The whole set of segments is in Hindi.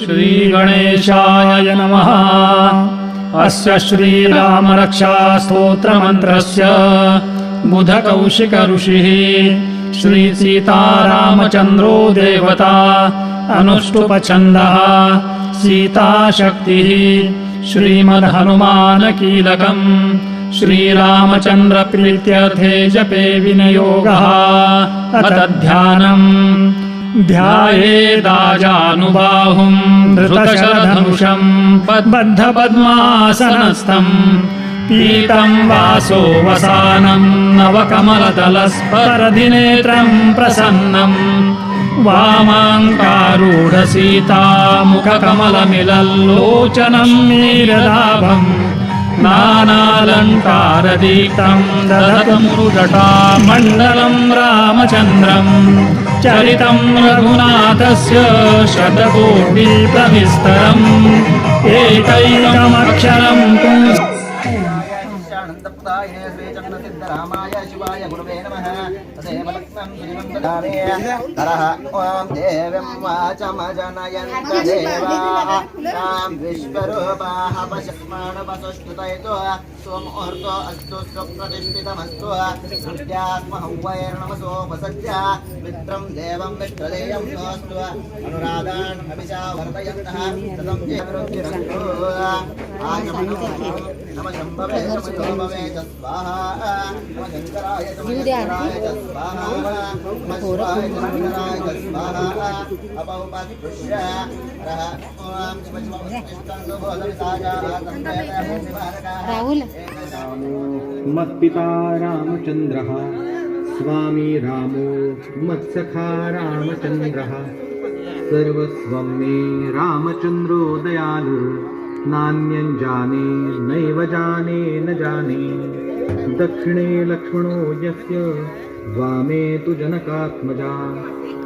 श्रीगणेशाय नमः। अस्य श्रीरामरक्षास्तोत्रमन्त्रस्य बुधकौशिकऋषिः श्रीसीतारामचन्द्रो देवता अनुष्टुपछन्दः सीताशक्तिः श्रीमद्हनुमानकीलकम् श्रीरामचन्द्रप्रीत्यर्थे जपे विनियोगः अथ ध्यानम् ध्यायेदाजानुबाहुं दशधनुषं बद्धपद्मासनस्थं पीतं वासोवसानं नवकमलतलस्परधिनेत्रं प्रसन्नम् वामाङ्कारूढसीतामुखकमलमिलल्लोचनम् नीललाभं नानालङ्कारदीतं दलदमुरुदटा मण्डलं रामचन्द्रम् चरितम् रघुनाथस्य शतकोटिप्रविस्तरम् एकैकमक्षरम् पुंस् शानन्दप्रदाय श्रीचक्रसिद्धरामाय शिवाय गुरुवे नमः तदेव लक्ष्मं श्रीमं ददामि हरः ॐ देवीं वाचमजनयन्त देवाः तां विश्वरूपाः पशुष्माणपशुष्टुतयतो सोमुहूर्तो अस्तु स्वप्रतिष्ठितमस्तु नृत्यात्महं वैर्णमसोपसज्य मित्रं देवं मित्रदेयं नोऽस्तु अनुराधान् अभिशा वर्धयन्तः ततं जयवृद्धिरन्तु राहुल मत्पिता रामचन्द्रः स्वामी रामो मत्सखा रामचन्द्रः सर्वस्वं मे रामचन्द्रो दयालु। नान्यं जाने नैव जाने न जाने। दक्षिणे लक्ष्मणो यस्य वामे तु जनकात्मजा।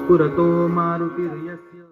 पुरतो मारुतिर्यस्य।